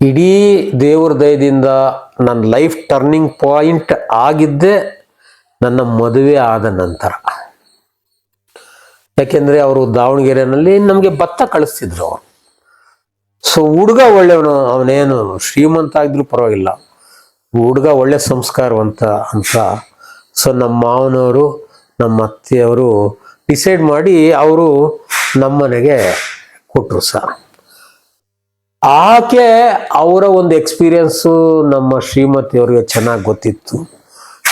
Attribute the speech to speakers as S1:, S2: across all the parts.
S1: ಇಡೀ ದೇವ್ರ ದಯದಿಂದ ನನ್ನ ಲೈಫ್ ಟರ್ನಿಂಗ್ ಪಾಯಿಂಟ್ ಆಗಿದ್ದೇ ನನ್ನ ಮದುವೆ ಆದ ನಂತರ. ಯಾಕೆಂದ್ರೆ ಅವರು ದಾವಣಗೆರೆನಲ್ಲಿ ನಮಗೆ ಭತ್ತ ಕಳಿಸ್ತಿದ್ರು ಅವರು. ಸೊ ಹುಡುಗ ಒಳ್ಳೆಯವನು, ಅವನೇನು ಶ್ರೀಮಂತ ಆಗಿದ್ರು ಪರವಾಗಿಲ್ಲ. ಹುಡುಗ ಒಳ್ಳೆ ಸಂಸ್ಕಾರವಂತ ಅಂತ. ಸೊ ನಮ್ಮ ಮಾವನವರು, ನಮ್ಮ ಅತ್ತೆಯವರು ಡಿಸೈಡ್ ಮಾಡಿ ಅವರು ನಮ್ಮನೆಗೆ ಕೊಟ್ಟರು ಸರ್. ಆಕೆ ಅವರ ಒಂದು ಎಕ್ಸ್ಪೀರಿಯನ್ಸು ನಮ್ಮ ಶ್ರೀಮತಿಯವ್ರಿಗೆ ಚೆನ್ನಾಗಿ ಗೊತ್ತಿತ್ತು.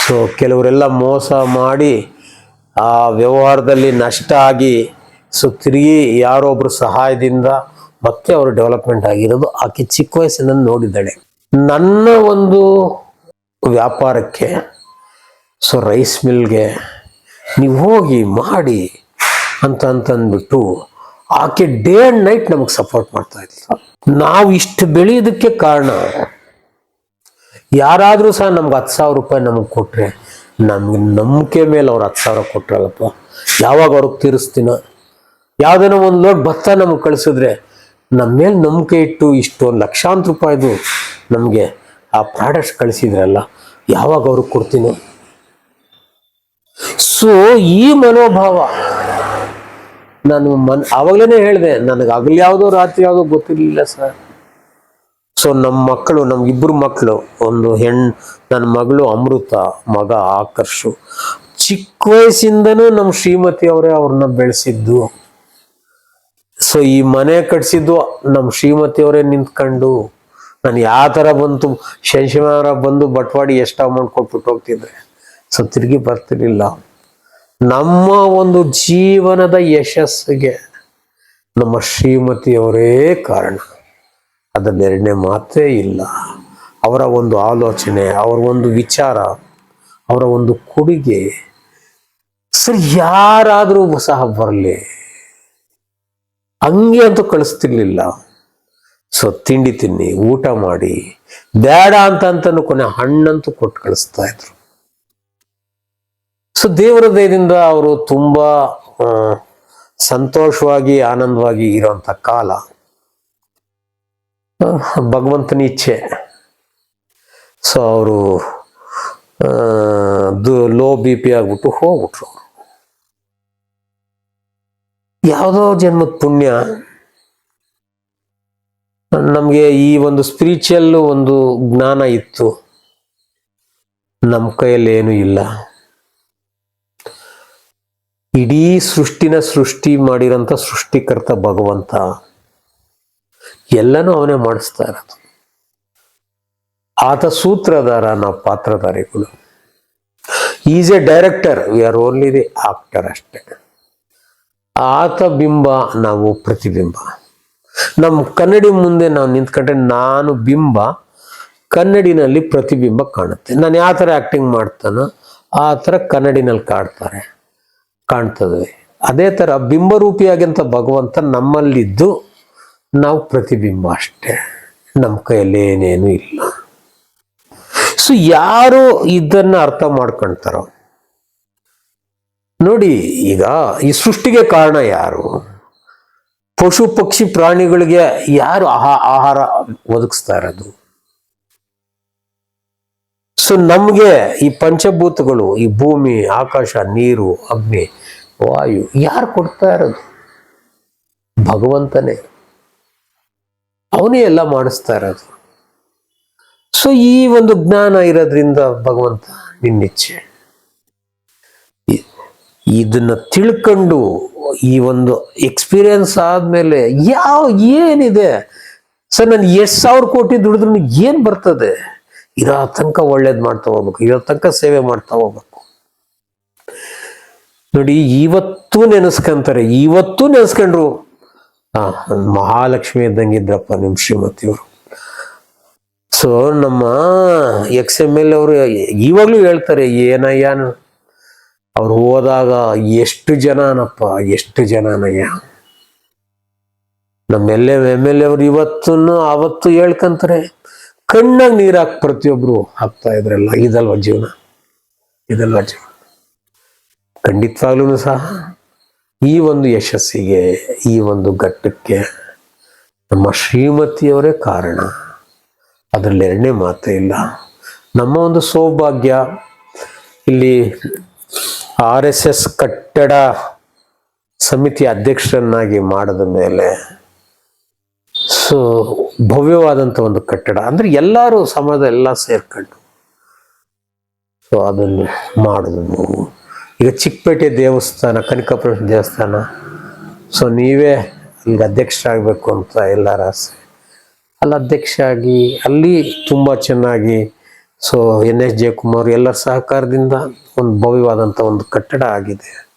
S1: ಸೊ ಕೆಲವರೆಲ್ಲ ಮೋಸ ಮಾಡಿ ಆ ವ್ಯವಹಾರದಲ್ಲಿ ನಷ್ಟ ಆಗಿ ಸೊ ತಿರುಗಿ ಯಾರೊಬ್ಬರ ಸಹಾಯದಿಂದ ಮತ್ತೆ ಅವರು ಡೆವಲಪ್ಮೆಂಟ್ ಆಗಿರೋದು ಆಕೆ ಚಿಕ್ಕ ವಯಸ್ಸಿನಲ್ಲಿ ನೋಡಿದ್ದಾಳೆ. ನನ್ನ ಒಂದು ವ್ಯಾಪಾರಕ್ಕೆ ಸೊ ರೈಸ್ ಮಿಲ್ಗೆ ನೀವು ಹೋಗಿ ಮಾಡಿ ಅಂತ ಅಂತಂದ್ಬಿಟ್ಟು ಆಕೆ ಡೇ ಆ್ಯಂಡ್ ನೈಟ್ ನಮಗೆ ಸಪೋರ್ಟ್ ಮಾಡ್ತಾ ಇದ್ಲು. ನಾವು ಇಷ್ಟು ಬೆಳೆಯೋದಕ್ಕೆ ಕಾರಣ. ಯಾರಾದರೂ ಸಹ ನಮ್ಗೆ ಹತ್ತು ಸಾವಿರ ರೂಪಾಯಿ ನಮಗೆ ಕೊಟ್ಟರೆ ನಮ್ಗೆ ನಂಬಿಕೆ ಮೇಲೆ ಅವ್ರು ಹತ್ತು ಸಾವಿರ ಕೊಟ್ರಲ್ಲಪ್ಪ. ಯಾವಾಗ ಅವ್ರಿಗೆ ತೀರಿಸ್ತೀನ. ಯಾವುದೇನೋ ಒಂದು ಲೋಟ್ ಭತ್ತ ನಮ್ಗೆ ಕಳಿಸಿದ್ರೆ ನಮ್ಮ ಮೇಲೆ ನಂಬಿಕೆ ಇಟ್ಟು ಇಷ್ಟು ಒಂದು ಲಕ್ಷಾಂತರ ರೂಪಾಯಿದು ನಮಗೆ ಆ ಪ್ರಾಡಕ್ಟ್ಸ್ ಕಳಿಸಿದ್ರಲ್ಲ, ಯಾವಾಗ ಅವ್ರಿಗೆ ಕೊಡ್ತೀನೋ. ಸೊ ಈ ಮನೋಭಾವ ನಾನು ಮನ್ ಆವಾಗಲೇ ಹೇಳಿದೆ ನನಗೆ ಹಗಲು ಯಾವುದೋ ರಾತ್ರಿ ಯಾವುದೋ ಗೊತ್ತಿರಲಿಲ್ಲ ಸರ್. ಸೊ ನಮ್ಮ ಮಕ್ಕಳು ನಮ್ಗಿಬ್ರು ಮಕ್ಕಳು ಒಂದು ಹೆಣ್ಣು ನನ್ನ ಮಗಳು ಅಮೃತ, ಮಗ ಆಕರ್ಷು. ಚಿಕ್ಕ ವಯಸ್ಸಿಂದನೂ ನಮ್ಮ ಶ್ರೀಮತಿ ಅವರೇ ಅವ್ರನ್ನ ಬೆಳೆಸಿದ್ದು. ಸೊ ಈ ಮನೆ ಕಟ್ಸಿದ್ದು ನಮ್ಮ ಶ್ರೀಮತಿ ಅವರೇ ನಿಂತ್ಕೊಂಡು, ನಾನು ಯಾವ ಥರ ಬಂತು ಶನಿವಾರ ಬಂದು ಬಟ್ವಾಡಿ ಎಷ್ಟು ಅಮೌಂಟ್ ಕೊಟ್ಬಿಟ್ಟು ಹೋಗ್ತಿದ್ದೆ. ಸೊ ತಿರುಗಿ ಬರ್ತಿರ್ಲಿಲ್ಲ. ನಮ್ಮ ಒಂದು ಜೀವನದ ಯಶಸ್ಸಿಗೆ ನಮ್ಮ ಶ್ರೀಮತಿಯವರೇ ಕಾರಣ. ಅದರಲ್ಲಿ ಎರಡನೇ ಮಾತೇ ಇಲ್ಲ. ಅವರ ಒಂದು ಆಲೋಚನೆ, ಅವರ ಒಂದು ವಿಚಾರ, ಅವರ ಒಂದು ಕೊಡುಗೆ ಸರ್ ಯಾರಾದರೂ ಸಹ ಬರಲಿ. ಹಂಗೆ ಅಂತೂ ಕಳಿಸ್ತಿರ್ಲಿಲ್ಲ. ಸೊ ತಿಂಡಿ ತಿನ್ನಿ, ಊಟ ಮಾಡಿ, ಬೇಡ ಅಂತ ಅಂತನೂ ಕೊನೆ ಹಣ್ಣಂತೂ ಕೊಟ್ಟು ಕಳಿಸ್ತಾ ಇದ್ರು. ಸೊ ದೇವರ ದಯದಿಂದ ಅವರು ತುಂಬಾ ಸಂತೋಷವಾಗಿ, ಆನಂದವಾಗಿ ಇರುವಂತ ಕಾಲ. ಭಗವಂತನ ಇಚ್ಛೆ. ಸೊ ಅವರು ಲೋ ಬಿ ಪಿ ಆಗ್ಬಿಟ್ಟು ಹೋಗ್ಬಿಟ್ರು. ಯಾವುದೋ ಜನ್ಮದ ಪುಣ್ಯ. ನಮಗೆ ಈ ಒಂದು ಸ್ಪಿರಿಚುವಲ್ ಒಂದು ಜ್ಞಾನ ಇತ್ತು. ನಮ್ಮ ಕೈಯಲ್ಲಿ ಏನೂ ಇಲ್ಲ. ಇಡೀ ಸೃಷ್ಟಿನ ಸೃಷ್ಟಿ ಮಾಡಿರೋಂಥ ಸೃಷ್ಟಿಕರ್ತ ಭಗವಂತ. ಎಲ್ಲನೂ ಅವನೇ ಮಾಡಿಸ್ತಾ ಇರೋದು. ಆತ ಸೂತ್ರಧಾರ, ನಾವು ಪಾತ್ರಧಾರಿಗಳು is a director, we are only the actor ಅಷ್ಟೇ. ಆತ ಬಿಂಬ, ನಾವು ಪ್ರತಿಬಿಂಬ. ನಮ್ಮ ಕನ್ನಡಿ ಮುಂದೆ ನಾವು ನಿಂತ್ಕೊಂಡ್ರೆ ನಾನು ಬಿಂಬ, ಕನ್ನಡಿನಲ್ಲಿ ಪ್ರತಿಬಿಂಬ ಕಾಣುತ್ತೆ. ನಾನು ಯಾವ ಥರ ಆ್ಯಕ್ಟಿಂಗ್ ಮಾಡ್ತಾನೋ, ಆ ಥರ ಕನ್ನಡಿನಲ್ಲಿ ಕಾಡ್ತಾರೆ. ಕಾಣ್ತದೆ. ಅದೇ ಥರ ಬಿಂಬರೂಪಿಯಾಗಿಂತ ಭಗವಂತ ನಮ್ಮಲ್ಲಿದ್ದು ನಾವು ಪ್ರತಿಬಿಂಬ ಅಷ್ಟೇ. ನಮ್ಮ ಕೈಯಲ್ಲಿ ಏನೇನು ಇಲ್ಲ. ಸೊ ಯಾರು ಇದನ್ನ ಅರ್ಥ ಮಾಡ್ಕೊಳ್ತಾರೋ ನೋಡಿ, ಈಗ ಈ ಸೃಷ್ಟಿಗೆ ಕಾರಣ ಯಾರು? ಪಶು ಪಕ್ಷಿ ಪ್ರಾಣಿಗಳಿಗೆ ಯಾರು ಆಹಾ, ಆಹಾರ ಒದಗಿಸ್ತಾ ಇರೋದು? ಸೊ ನಮಗೆ ಈ ಪಂಚಭೂತಗಳು, ಈ ಭೂಮಿ, ಆಕಾಶ, ನೀರು, ಅಗ್ನಿ, ವಾಯು ಯಾರು ಕೊಡ್ತಾ ಇರೋದು? ಭಗವಂತನೇ. ಅವನೇ ಎಲ್ಲ ಮಾಡಿಸ್ತಾ ಇರೋದು. ಸೊ ಈ ಒಂದು ಜ್ಞಾನ ಇರೋದ್ರಿಂದ ಭಗವಂತ ನಿನ್ನಿಚ್ಛೆ. ಇದನ್ನ ತಿಳ್ಕೊಂಡು ಈ ಒಂದು ಎಕ್ಸ್ಪೀರಿಯನ್ಸ್ ಆದ್ಮೇಲೆ ಯಾವ ಏನಿದೆ? ಸರ್, ನಾನು ಎಷ್ಟು ಸಾವಿರ ಕೋಟಿ ದುಡಿದ್ರು ಏನು ಬರ್ತದೆ? ಇರೋ ತನಕ ಒಳ್ಳೇದು ಮಾಡ್ತಾ ಹೋಗ್ಬೇಕು ಇರೋ ತನಕ ಸೇವೆ ಮಾಡ್ತಾ ಹೋಗ್ಬೇಕು. ನೋಡಿ, ಇವತ್ತು ನೆನೆಸ್ಕೊಂತಾರೆ, ಇವತ್ತು ನೆನೆಸ್ಕೊಂಡ್ರು. ಹಾ ಮಹಾಲಕ್ಷ್ಮಿ ಇದ್ದಂಗಿದ್ರಪ್ಪ ನಿಮ್ ಶ್ರೀಮತಿಯವರು. ಸೊ ನಮ್ಮ ಎಕ್ಸ್ ಎಂ ಎಲ್ ಅವರು ಇವಾಗಲೂ ಹೇಳ್ತಾರೆ, ಏನಯ್ಯ ಅವ್ರು ಹೋದಾಗ, ಎಷ್ಟು ಜನನಪ್ಪ, ಎಷ್ಟು ಜನನಯ್ಯ? ನಮ್ಮ ಎಲ್ ಎಂ ಎಲ್ ಎ ಅವ್ರು ಇವತ್ತು ಆವತ್ತು ಹೇಳ್ಕಂತಾರೆ. ಕಣ್ಣಾಗ ನೀರ್ ಹಾಕಿ ಪ್ರತಿಯೊಬ್ರು ಹಾಕ್ತಾ ಇದ್ರಲ್ಲ ಇದಲ್ವ ಜೀವನ? ಇದಲ್ವ ಜೀವನ? ಖಂಡಿತವಾಗ್ಲೂ ಸಹ ಈ ಒಂದು ಯಶಸ್ಸಿಗೆ, ಈ ಒಂದು ಘಟ್ಟಕ್ಕೆ ನಮ್ಮ ಶ್ರೀಮತಿಯವರೇ ಕಾರಣ. ಅದರಲ್ಲಿ ಎರಡನೇ ಮಾತೇ ಇಲ್ಲ. ನಮ್ಮ ಒಂದು ಸೌಭಾಗ್ಯ, ಇಲ್ಲಿ ಆರ್ ಎಸ್ ಎಸ್ ಕಟ್ಟಡ ಸಮಿತಿ ಅಧ್ಯಕ್ಷರನ್ನಾಗಿ ಮಾಡಿದ ಮೇಲೆ ಸೊ ಭವ್ಯವಾದಂಥ ಒಂದು ಕಟ್ಟಡ. ಅಂದರೆ ಎಲ್ಲರೂ ಸಮಾಜ ಎಲ್ಲ ಸೇರ್ಕೊಂಡು. ಸೊ, ಅದನ್ನು ಮಾಡಿದ್ವು ಈಗ ಚಿಕ್ಕಪೇಟೆ ದೇವಸ್ಥಾನ, ಕನಕಪುರ ದೇವಸ್ಥಾನ. ಸೊ, ನೀವೇ ಅಲ್ಲಿಗೆ ಅಧ್ಯಕ್ಷರಾಗಬೇಕು ಅಂತ ಎಲ್ಲರ ಆಸೆ. ಅಲ್ಲಿ ಅಧ್ಯಕ್ಷ ಆಗಿ ಅಲ್ಲಿ ತುಂಬ ಚೆನ್ನಾಗಿ, ಸೊ, ಎನ್ ಎಸ್ ಜಯಕುಮಾರ್ ಎಲ್ಲರ ಸಹಕಾರದಿಂದ ಒಂದು ಭವ್ಯವಾದಂಥ ಒಂದು ಕಟ್ಟಡ ಆಗಿದೆ.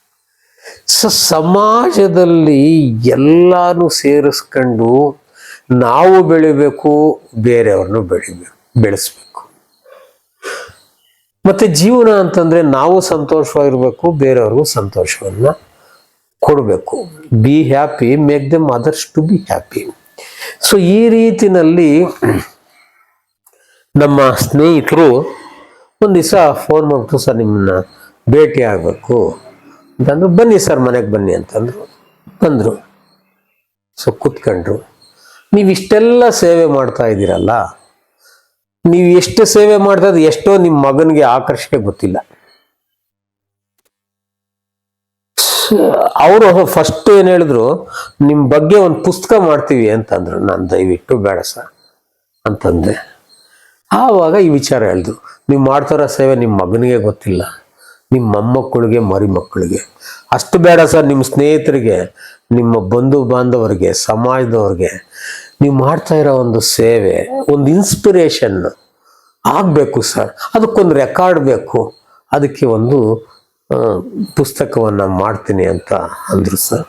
S1: ಸೊ, ಸಮಾಜದಲ್ಲಿ ಎಲ್ಲಾನು ಸೇರಿಸ್ಕೊಂಡು ನಾವು ಬೆಳಿಬೇಕು, ಬೇರೆಯವ್ರನ್ನು ಬೆಳಿಬೇಕು ಬೆಳೆಸ್ಬೇಕು. ಮತ್ತೆ ಜೀವನ ಅಂತಂದ್ರೆ ನಾವು ಸಂತೋಷವಾಗಿರ್ಬೇಕು, ಬೇರೆಯವ್ರಿಗೂ ಸಂತೋಷವನ್ನ ಕೊಡಬೇಕು. Be happy make them others to be happy so ಈ ರೀತಿನಲ್ಲಿ ನಮ್ಮ ಸ್ನೇಹಿತರು ಒಂದು ದಿವಸ ಫೋನ್ ಮಾಡ್ಬಿಟ್ಟು, ಸರ್, ನಿಮ್ಮನ್ನ ಭೇಟಿ ಆಗಬೇಕು. ಅಂತಂದ್ರು, ಬನ್ನಿ ಸರ್, ಮನೆಗೆ ಬನ್ನಿ ಅಂತಂದ್ರು. ಬಂದರು. ಸೊ ಕೂತ್ಕೊಂಡ್ರು. ನೀವು ಇಷ್ಟೆಲ್ಲ ಸೇವೆ ಮಾಡ್ತಾ ಇದ್ದೀರಲ್ಲ, ನೀವು ಎಷ್ಟು ಸೇವೆ ಮಾಡ್ತಾ ಎಷ್ಟೋ ನಿಮ್ಮ ಮಗನಿಗೆ ಆಕರ್ಷಣೆ ಗೊತ್ತಿಲ್ಲ. ಅವರು ಫಸ್ಟ್ ಏನು ಹೇಳಿದ್ರು ನಿಮ್ಮ ಬಗ್ಗೆ ಒಂದು ಪುಸ್ತಕ ಮಾಡ್ತೀವಿ ಅಂತಂದ್ರು. ನಾನು ದಯವಿಟ್ಟು ಬೇಡ ಸರ್ ಅಂತಂದೆ. ಆವಾಗ ಈ ವಿಚಾರ ಹೇಳಿದ್ರು. ನೀವು ಮಾಡ್ತಾರೋ ಸೇವೆ ನಿಮ್ಮ ಮಗನಿಗೆ ಗೊತ್ತಿಲ್ಲ ನಿಮ್ಮ ಮೊಮ್ಮಕ್ಕಳಿಗೆ ಮರಿ ಮಕ್ಕಳಿಗೆ ಅಷ್ಟು ಬೇಡ ಸರ್ ನಿಮ್ಮ ಸ್ನೇಹಿತರಿಗೆ ನಿಮ್ಮ ಬಂಧು ಬಾಂಧವರಿಗೆ, ಸಮಾಜದವ್ರಿಗೆ, ನೀವು ಮಾಡ್ತಾ ಇರೋ ಒಂದು ಸೇವೆ, ಒಂದು ಇನ್ಸ್ಪಿರೇಷನ್ ಆಗಬೇಕು ಸರ್. ಅದಕ್ಕೊಂದು ರೆಕಾರ್ಡ್ ಬೇಕು. ಅದಕ್ಕೆ ಒಂದು ಪುಸ್ತಕವನ್ನು ಮಾಡ್ತೀನಿ ಅಂತ ಅಂದರು ಸರ್.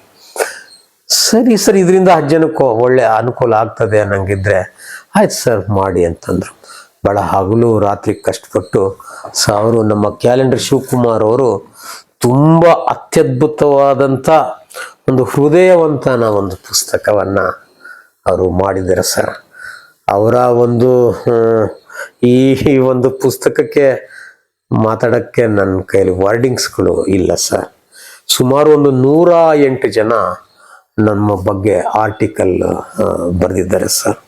S1: ಸರಿ ಸರ್, ಇದರಿಂದ ಅಜ್ಜನಕ್ಕೂ ಜನಕ್ಕೆ ಒಳ್ಳೆ ಅನುಕೂಲ ಆಗ್ತದೆ ಅನ್ನಂಗಿದ್ರೆ ಆಯ್ತು ಸರ್, ಮಾಡಿ ಅಂತಂದ್ರು. ಭಾಳ ಹಗಲು ರಾತ್ರಿ ಕಷ್ಟಪಟ್ಟು ಸೊ ಅವರು ನಮ್ಮ ಕ್ಯಾಲೆಂಡರ್ ಶಿವಕುಮಾರ್ ಅವರು ತುಂಬ ಅತ್ಯದ್ಭುತವಾದಂಥ ಒಂದು ಹೃದಯವಂತನ ಒಂದು ಪುಸ್ತಕವನ್ನ ಅವರು ಮಾಡಿದ್ದಾರೆ, ಸರ್. ಅವರ ಒಂದು ಈ ಒಂದು ಪುಸ್ತಕಕ್ಕೆ ಮಾತಾಡೋಕ್ಕೆ ನನ್ನ ಕೈಯಲ್ಲಿ ವರ್ಡಿಂಗ್ಸ್ಗಳು ಇಲ್ಲ, ಸರ್. ಸುಮಾರು ಒಂದು ನೂರ ಎಂಟು ಜನ ನಮ್ಮ ಬಗ್ಗೆ ಆರ್ಟಿಕಲ್ ಬರೆದಿದ್ದಾರೆ, ಸರ್.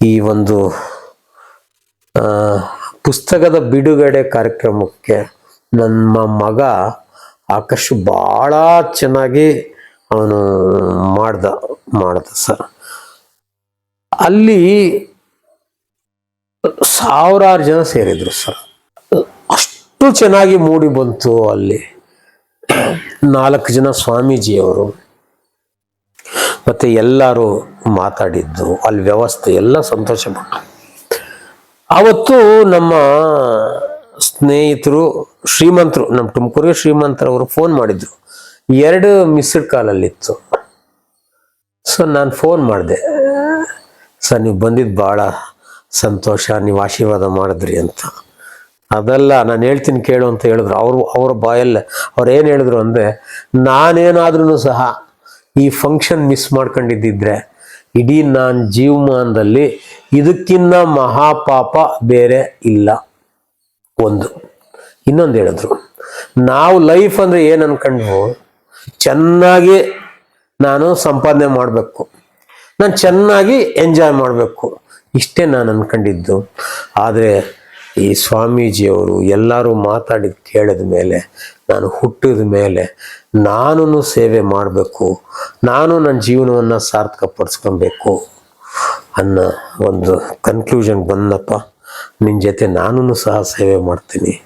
S1: ಈ ಒಂದು ಪುಸ್ತಕದ ಬಿಡುಗಡೆ ಕಾರ್ಯಕ್ರಮಕ್ಕೆ ನಮ್ಮ ಮಗ ಆಕಾಶ್ ಭಾಳ ಚೆನ್ನಾಗಿ ಅವನು ಮಾಡ್ದ ಮಾಡ್ದ ಸರ್ ಅಲ್ಲಿ ಸಾವಿರಾರು ಜನ ಸೇರಿದ್ರು ಸರ್ ಅಷ್ಟು ಚೆನ್ನಾಗಿ ಮೂಡಿ ಬಂತು ಅಲ್ಲಿ. ನಾಲ್ಕು ಜನ ಸ್ವಾಮೀಜಿಯವರು. ಮತ್ತೆ ಎಲ್ಲರೂ ಮಾತಾಡಿದ್ದು, ಅಲ್ಲಿ ವ್ಯವಸ್ಥೆ ಎಲ್ಲ ಸಂತೋಷ ಪಟ್ಟ ಅವತ್ತು ನಮ್ಮ ಸ್ನೇಹಿತರು, ಶ್ರೀಮಂತರು, ನಮ್ಮ ತುಮಕೂರಿಗೆ ಶ್ರೀಮಂತರವರು ಫೋನ್ ಮಾಡಿದ್ರು. ಎರಡು ಮಿಸ್ಡ್ ಕಾಲಲ್ಲಿತ್ತು ಸೊ ನಾನು ಫೋನ್ ಮಾಡಿದೆ. ಸರ್ ನೀವು ಬಂದಿದ್ದು ಭಾಳ ಸಂತೋಷ, ನೀವು ಆಶೀರ್ವಾದ ಮಾಡಿದ್ರಿ ಅಂತ. ಅದೆಲ್ಲ ನಾನು ಹೇಳ್ತೀನಿ ಕೇಳು ಅಂತ ಹೇಳಿದ್ರು. ಅವರು, ಅವರ ಬಾಯಲ್ಲೇ ಅವ್ರು ಏನು ಹೇಳಿದ್ರು ಅಂದರೆ ನಾನೇನಾದ್ರೂ ಸಹ ಈ ಫಂಕ್ಷನ್ ಮಿಸ್ ಮಾಡ್ಕೊಂಡಿದ್ದಿದ್ರೆ, ಇಡೀ ನಾನು ಜೀವಮಾನದಲ್ಲಿ ಇದಕ್ಕಿನ್ನ ಮಹಾಪಾಪ ಬೇರೆ ಇಲ್ಲ. ಒಂದು. ಇನ್ನೊಂದು ಹೇಳಿದ್ರು, ನಾವು ಲೈಫ್ ಅಂದರೆ ಏನು ಅನ್ಕೊಂಡ್ವು ಚೆನ್ನಾಗಿ ನಾನು ಸಂಪಾದನೆ ಮಾಡಬೇಕು. ನಾನು ಚೆನ್ನಾಗಿ ಎಂಜಾಯ್ ಮಾಡಬೇಕು. ಇಷ್ಟೇ ನಾನು ಅನ್ಕೊಂಡಿದ್ದು. ಆದರೆ ಈ ಸ್ವಾಮೀಜಿಯವರು ಎಲ್ಲರೂ ಮಾತಾಡಿದ ಕೇಳಿದ ಮೇಲೆ, ನಾನು ಹುಟ್ಟಿದ ಮೇಲೆ ನಾನು ಸೇವೆ ಮಾಡಬೇಕು. ನಾನು ನನ್ನ ಜೀವನವನ್ನು ಸಾರ್ಥಕಪಡಿಸ್ಕೊಬೇಕು ಅನ್ನೋ ಒಂದು ಕನ್ಕ್ಲೂಷನ್ ಬಂದಪ್ಪ. ನಿನ್ನ ಜೊತೆ ನಾನು ಸಹ ಸೇವೆ ಮಾಡ್ತೀನಿ.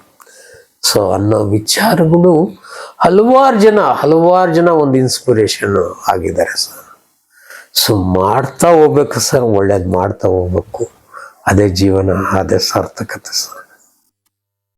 S1: ಸೊ ಅನ್ನೋ ವಿಚಾರಗಳು ಹಲವಾರು ಜನ ಹಲವಾರು ಜನ ಒಂದು ಇನ್ಸ್ಪಿರೇಷನ್ ಆಗಿದ್ದಾರೆ ಸರ್. ಸೊ ಮಾಡ್ತಾ ಹೋಗ್ಬೇಕು ಸರ್, ಒಳ್ಳೇದು ಮಾಡ್ತಾ ಹೋಗ್ಬೇಕು. ಅದೇ ಜೀವನ, ಅದೇ ಸಾರ್ಥಕತೆ ಸರ್.